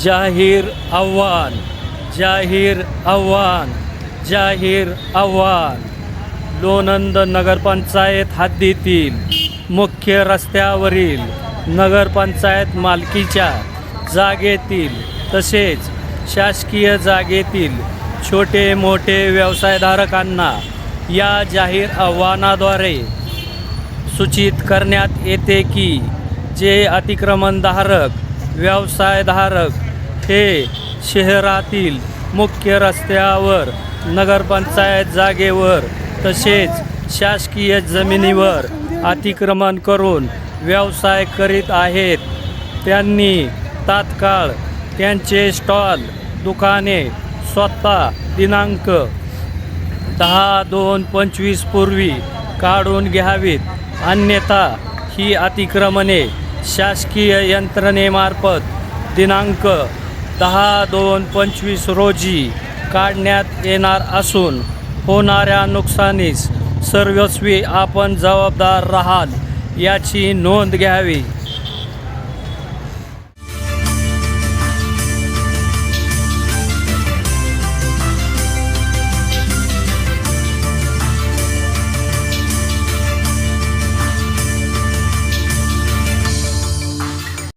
जाहीर आव्हान जाहीर आव्हान जाहीर आव्हान. लोणंद नगरपंचायत हद्दीतील मुख्य रस्त्यावरील नगरपंचायत मालकीच्या जागेतील तसेच शासकीय जागेतील छोटे मोठे व्यवसायधारकांना या जाहीर आव्हानाद्वारे सूचित करण्यात येते की जे अतिक्रमणधारक व्यवसायधारक हे शहरातील मुख्य रस्त्यावर नगरपंचायत जागेवर तसेच शासकीय जमिनीवर अतिक्रमण करून व्यवसाय करीत आहेत. त्यांनी तात्काळ त्यांचे स्टॉल दुकाने स्वतः दिनांक दहा दोन पंचवीस पूर्वी काढून घ्यावीत. अन्यथा ही अतिक्रमणे शासकीय यंत्रणेमार्फत दिनांक दहा दोन पंचवीस रोजी काढण्यात येणार असून होणाऱ्या नुकसानीस सर्वस्वी आपण जबाबदार राहाल याची नोंद घ्यावी.